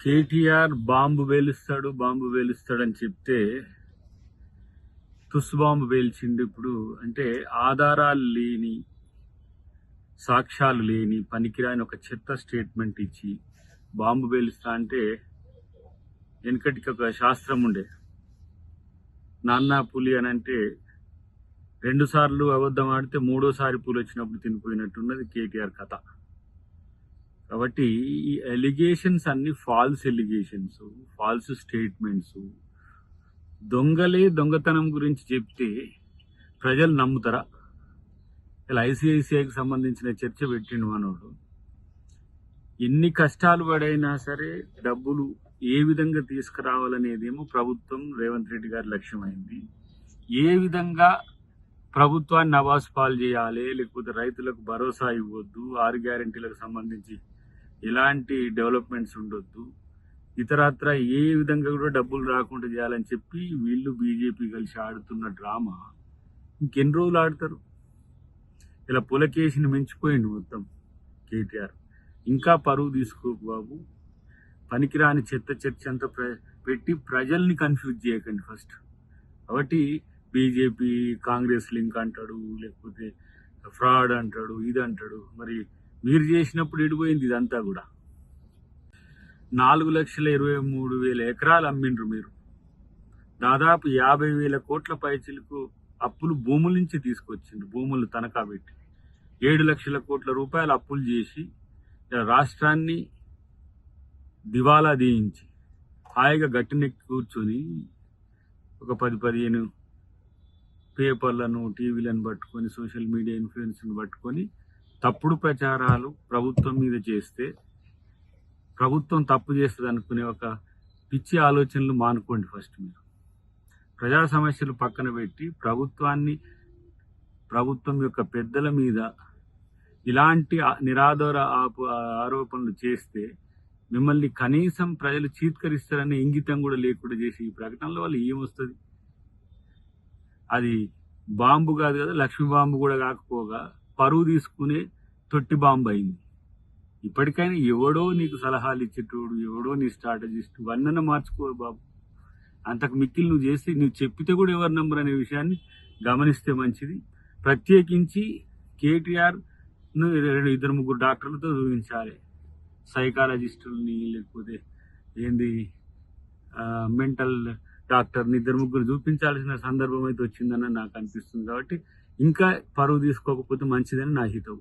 KTR bomb వేలుస్తాడు bomb వేలుస్తాడు అని చెప్తే తుస్ బాంబు వేల్చిండు ఇప్పుడు. అంటే ఆధారాలు లేని సాక్ష్యాలు లేని పనికిరాని ఒక చెత్త స్టేట్మెంట్ ఇచ్చి బాంబు వేలుస్తా అంటే వెనకటికి ఒక శాస్త్రం ఉండే. నాన్న పులి అని అంటే రెండుసార్లు అబద్ధం ఆడితే మూడోసారి పులి వచ్చినప్పుడు తినిపోయినట్టున్నది కేటీఆర్ కథ. కాబట్టి ఈ ఎలిగేషన్స్ అన్ని ఫాల్స్ ఎలిగేషన్స్ ఫాల్స్ స్టేట్మెంట్స్ దొంగలే దొంగతనం గురించి చెప్తే ప్రజలు నమ్ముతారా? ఇలా ఐసిఐసిఐకి సంబంధించిన చర్చ పెట్టిండు మనోడు. ఎన్ని కష్టాలు పడైనా సరే డబ్బులు ఏ విధంగా తీసుకురావాలనేదేమో ప్రభుత్వం రేవంత్ రెడ్డి గారి లక్ష్యమైంది. ఏ విధంగా ప్రభుత్వాన్ని నవాజ్ పాలు చేయాలి లేకపోతే రైతులకు భరోసా ఇవ్వద్దు ఆరు గ్యారంటీలకు సంబంధించి ఎలాంటి డెవలప్మెంట్స్ ఉండొద్దు. ఇతరత్ర ఏ విధంగా కూడా డబ్బులు రాకుండా చేయాలని చెప్పి వీళ్ళు బీజేపీ కలిసి ఆడుతున్న డ్రామా ఇంకెన్ని రోజులు ఆడతారు? ఇలా పులకేసిని మించిపోయింది మొత్తం కేటీఆర్. ఇంకా పరువు తీసుకో బాబు. పనికిరాని చెత్త చర్చ అంతా ప్ర పెట్టి ప్రజల్ని కన్ఫ్యూజ్ చేయకండి ఫస్ట్. కాబట్టి బీజేపీ కాంగ్రెస్ లింక్ అంటాడు లేకపోతే ఫ్రాడ్ అంటాడు ఇది అంటాడు. మరి మీరు చేసినప్పుడు ఎడిపోయింది ఇదంతా కూడా. నాలుగు లక్షల ఇరవై మూడు వేల ఎకరాలు అమ్మిండ్రు మీరు. దాదాపు యాభై వేల కోట్ల పైచిలకు అప్పులు భూముల నుంచి తీసుకొచ్చిండ్రు భూములు తనఖా పెట్టి. ఏడు లక్షల కోట్ల రూపాయలు అప్పులు చేసి రాష్ట్రాన్ని దివాలా దీయించి హాయిగా గట్టినెక్కి కూర్చొని ఒక పది పదిహేను పేపర్లను టీవీలను పట్టుకొని సోషల్ మీడియా ఇన్ఫ్లుయెన్స్ని పట్టుకొని తప్పుడు ప్రచారాలు ప్రభుత్వం మీద చేస్తే ప్రభుత్వం తప్పు చేస్తుంది అనుకునే ఒక పిచ్చి ఆలోచనలు మానుకోండి ఫస్ట్ మీరు. ప్రజా సమస్యలు పక్కన పెట్టి ప్రభుత్వాన్ని ప్రభుత్వం యొక్క పెద్దల మీద ఇలాంటి నిరాదర నిరాధార ఆరోపణలు చేస్తే మిమ్మల్ని కనీసం ప్రజలు చీత్కరిస్తారనే ఇంగితం కూడా లేకుండా చేసి ఈ ప్రకటనల వల్ల ఏమొస్తుంది అది బాంబు కాదు కదా లక్ష్మీ బాంబు కూడా కాకపోగా పరువు తీసుకునే తొట్టి బాంబు అయింది. ఇప్పటికైనా ఎవడో నీకు సలహాలు ఇచ్చేటోడు ఎవడో నీ స్ట్రాటజిస్ట్ వన్నన మార్చుకో బాబు. అంతకు మిక్కిలు నువ్వు చేసి నువ్వు చెప్పితే కూడా ఎవరు నంబర్ అనే విషయాన్ని గమనిస్తే మంచిది. ప్రత్యేకించి కేటీఆర్ను రెండు ఇద్దరు ముగ్గురు డాక్టర్లతో చూపించాలి. సైకాలజిస్టుల్ని లేకపోతే ఏంది మెంటల్ డాక్టర్ని ఇద్దరు ముగ్గురు చూపించాల్సిన సందర్భం అయితే వచ్చిందని నాకు అనిపిస్తుంది కాబట్టి ఇంకా పరువు తీసుకోకపోతే మంచిదని నా హితవు.